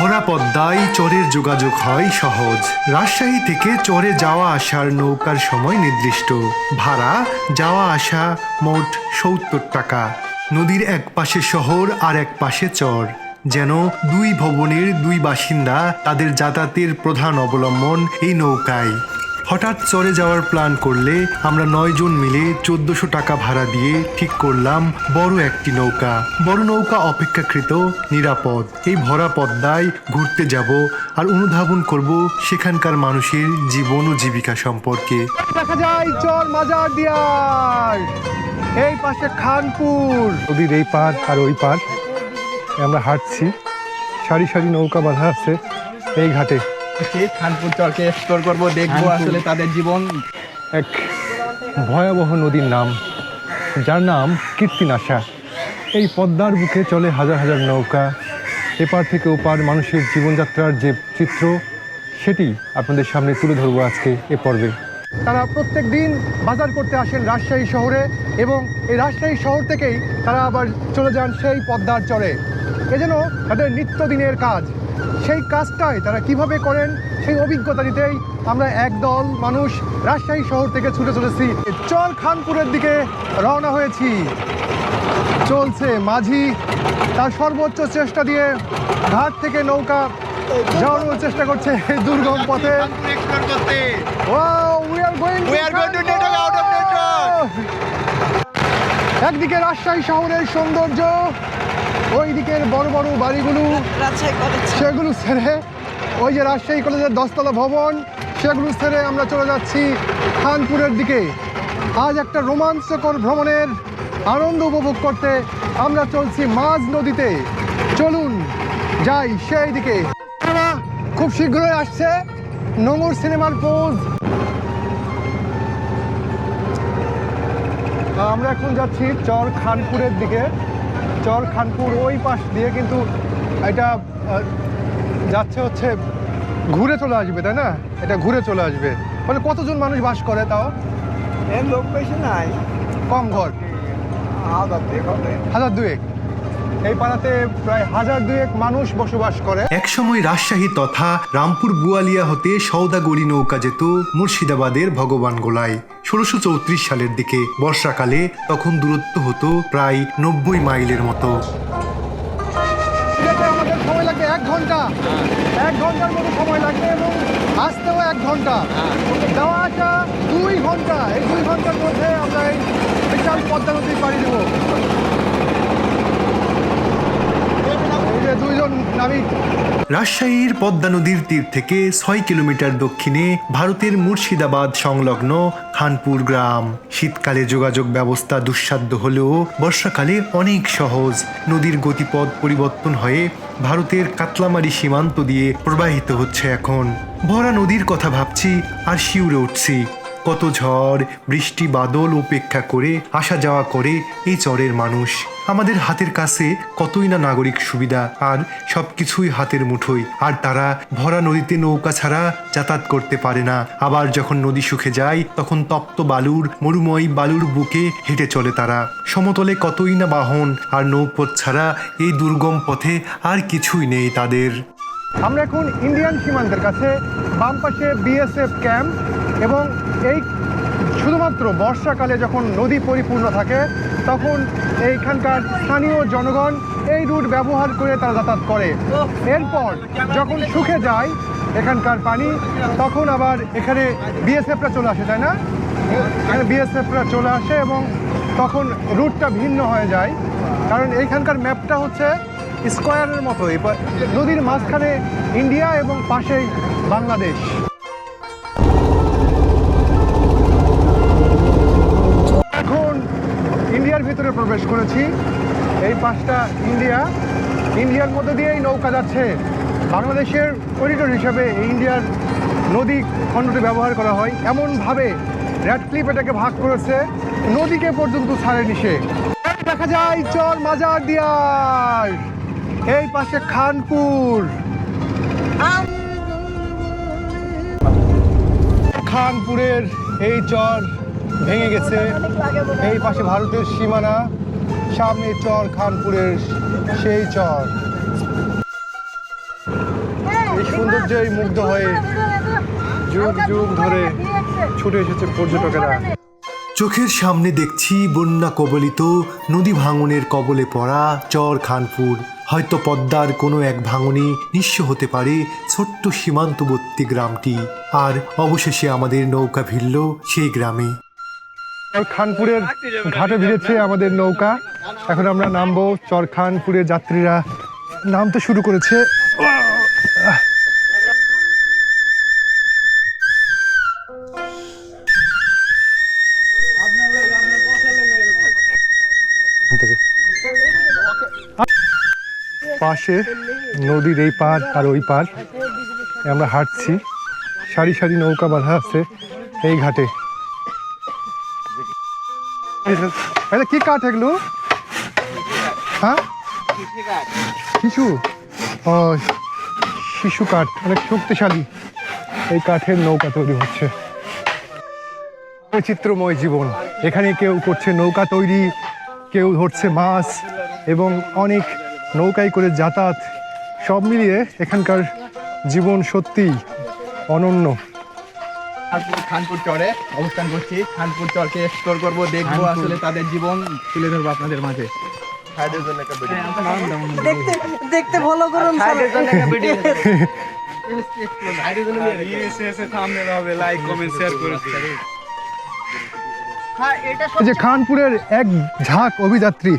ভরা পদ্মায় চরের যোগাযোগ হয় সহজ। রাজশাহী থেকে চরে যাওয়া আসার নৌকার সময় নির্দিষ্ট। ভাড়া, যাওয়া আসা মোট সত্তর টাকা। নদীর এক পাশে শহর আর এক পাশে চর। যেন দুই ভবনের দুই বাসিন্দা তাদের যাতায়াতের প্রধান অবলম্বন এই নৌকায়। হঠাৎ চরে যাওয়ার প্ল্যান করলে আমরা নয়জন মিলে চোদ্দশো টাকা ভাড়া দিয়ে ঠিক করলাম বড় একটি নৌকা। বড় নৌকা অপেক্ষাকৃত নিরাপদ। এই ভরা পদ্মায় ঘুরতে যাব আর অনুধাবন করব সেখানকার মানুষের জীবন ও জীবিকা সম্পর্কে। দেখা যায় মাজার দিয়ার। এই পাশে খানপুর। নদীর এই পার আর ওই পার আমরা হাঁটছি। সারি সারি নৌকা বাঁধা আছে এই ঘাটে। ঠিক খানপুর চরকে এক্সপ্লোর করব দেখব আসলে তাদের জীবন। এক ভয়াবহ নদীর নাম যার নাম কীর্তিনাশা। এই পদ্মার বুকে চলে হাজার হাজার নৌকা। এপার থেকে ওপার মানুষের জীবনযাত্রার যে চিত্র সেটি আপনাদের সামনে তুলে ধরবো আজকে এ পর্বে। তারা প্রত্যেক দিন বাজার করতে আসেন রাজশাহী শহরে এবং এই রাজশাহী শহর থেকেই তারা আবার চলে যান সেই পদ্মার চরে। এ যেন তাদের নিত্যদিনের কাজ। সেই কাজটাই তারা কীভাবে করেন সেই অভিজ্ঞতা নিতেই আমরা একদল মানুষ রাজশাহী শহর থেকে ছুটে চলেছি। চর খানপুরের দিকে রওনা হয়েছি। চলছে মাঝি। তার সর্বোচ্চ চেষ্টা দিয়ে ঘাট থেকে নৌকা যাওয়ানোর চেষ্টা করছে এই দুর্গম পথে। out of network. একদিকে রাজশাহী শহরের সৌন্দর্য ওই দিকের বড় বড় বাড়িগুলো সেগুলো ছেড়ে ওই যে রাজশাহী কলেজের দশতলা ভবন সেগুলো ছেড়ে আমরা চলে যাচ্ছি খানপুরের দিকে। আজ একটা রোমাঞ্চকর ভ্রমণের আনন্দ উপভোগ করতে আমরা চলছি মাঝ নদীতে। চলুন যাই সেই দিকে খুব শীঘ্রই আসছে নোংর সিনেমার পোজ। আমরা এখন যাচ্ছি চর খানপুরের দিকে। চর খানপুর ওই পাশ দিয়ে কিন্তু এটা যাচ্ছে হচ্ছে ঘুরে চলে আসবে তাই না? এটা ঘুরে চলে আসবে। মানে কতজন মানুষ বাস করে তাও? লোক বেশি নাই। কম ঘর। হাজার দুয়েক। এই পাড়াতে প্রায় হাজার দুয়েক মানুষ বসবাস করে। একসময় রাজশাহী তথা রামপুর বুয়ালিয়া হতে সৌদাগরি নৌকা যেত মুর্শিদাবাদের ভগবান গোলায়। ষোলোশো চৌত্রিশ সালের দিকে বর্ষাকালে তখন দূরত্ব হতো প্রায় নব্বই মাইলের মতো। আমাদের সময় লাগবে এক ঘণ্টা। এক ঘণ্টার মতো সময় লাগবে এবং আসতেও এক ঘণ্টা। যাওয়া আসা দুই ঘণ্টা। এই দুই ঘণ্টার মধ্যে আমরা এই বিশাল পদ্মা নদী পাড়ি দেবো এই যে দুইজন নাবিক রাজশাহীর পদ্মা নদীর তীর থেকে ছয় কিলোমিটার দক্ষিণে ভারতের মুর্শিদাবাদ সংলগ্ন খানপুর গ্রাম। শীতকালে যোগাযোগ ব্যবস্থা দুঃসাধ্য হলেও বর্ষাকালে অনেক সহজ। নদীর গতিপথ পরিবর্তন হয়ে ভারতের কাতলামারি সীমান্ত দিয়ে প্রবাহিত হচ্ছে এখন। ভরা নদীর কথা ভাবছি আর শিউরে উঠছি। কত ঝড়, বৃষ্টি, বাদল উপেক্ষা করে আসা যাওয়া করে এই চরের মানুষ। আমাদের হাতের কাছে কতই না নাগরিক সুবিধা, আর সবকিছুই হাতের মুঠোয়। আর তারা ভরা নদীতে নৌকা ছাড়া যাতায়াত করতে পারে না। আবার যখন নদী শুকে যায়, তখন তপ্ত বালুর, মরুময় বালুর বুকে হেঁটে চলে তারা। সমতলে কতই না বাহন, আর নৌপথ ছাড়া এই দুর্গম পথে আর কিছুই নেই তাদের। আমরা এখন ইন্ডিয়ান সীমান্তের কাছে বাম পাশে বিএসএফ ক্যাম্প এবং এই শুধুমাত্র বর্ষাকালে যখন নদী পরিপূর্ণ থাকে, তখন এইখানকার স্থানীয় জনগণ এই রুট ব্যবহার করে তারা যাতায়াত করে। এরপর যখন শুকে যায় এখানকার পানি, তখন আবার এখানে বিএসএফরা চলে আসে, তাই না? এখানে বিএসএফরা চলে আসে এবং তখন রুটটা ভিন্ন হয়ে যায়। কারণ এইখানকার ম্যাপটা হচ্ছে স্কোয়ারের মতো নদীর মাঝখানে ইন্ডিয়া এবং পাশেই বাংলাদেশ। ভিতরে প্রবেশ করেছি। এই পাশটা ইন্ডিয়া, ইন্ডিয়ার মধ্যে দিয়েই নৌকা যাচ্ছে। বাংলাদেশের করিডোর হিসাবে এই ইন্ডিয়ার নদী খণ্ডটি ব্যবহার করা হয়। এমনভাবে র্যাড ক্লিপ এটাকে ভাগ করেছে। নদীকে পর্যন্ত ছাড়েনি সে। দেখা যায় চর মাজার দিয়ার। এই পাশে খানপুর। খানপুরের এই চর ভেঙে গেছে। এই পাশে ভারতের সীমানা, সামনে চর খানপুরের সেই চর। এই সৌন্দর্যে মুগ্ধ হয়ে যুগ যুগ ধরে ছুটে এসেছে পর্যটকেরা। চোখের সামনে দেখছি বন্যা কবলিত, নদী ভাঙনের কবলে পড়া চর খানপুর। হয়তো পদ্মার কোনো এক ভাঙনে নিঃস্ব হতে পারে ছোট্ট সীমান্তবর্তী গ্রামটি। আর অবশেষে আমাদের নৌকা ভিড়ল সেই গ্রামে। আর খানপুরের ঘাটে ভিড়েছে আমাদের নৌকা। এখন আমরা নামবো চরখানপুরের যাত্রীরা। নামতে শুরু করেছে। পাশে নদীর এই পার আর ওই পার আমরা হাঁটছি। সারি সারি নৌকা বাঁধা আছে এই ঘাটে। এটা কি কাঠ এগুলো? হ্যাঁ? শিশু? ও, শিশু কাঠ, অনেক শক্তিশালী। এই কাঠের নৌকা তৈরি হচ্ছে। বৈচিত্র্যময় জীবন। এখানে কেউ করছে নৌকা তৈরি, কেউ ধরছে মাছ, এবং অনেক নৌকায় করে যাতায়াত। সব মিলিয়ে এখানকার জীবন সত্যিই অনন্য। খানপুর খানপুর চরে অবস্থান করছি। খানপুর চরকে এক্সপ্লোর করব দেখব আসলে তাদের জীবন তুলে ধরবো আপনাদের মাঝে। দেখতে দেখতে ভালো করুন এই যে খানপুরের এক ঝাঁক অভিযাত্রী।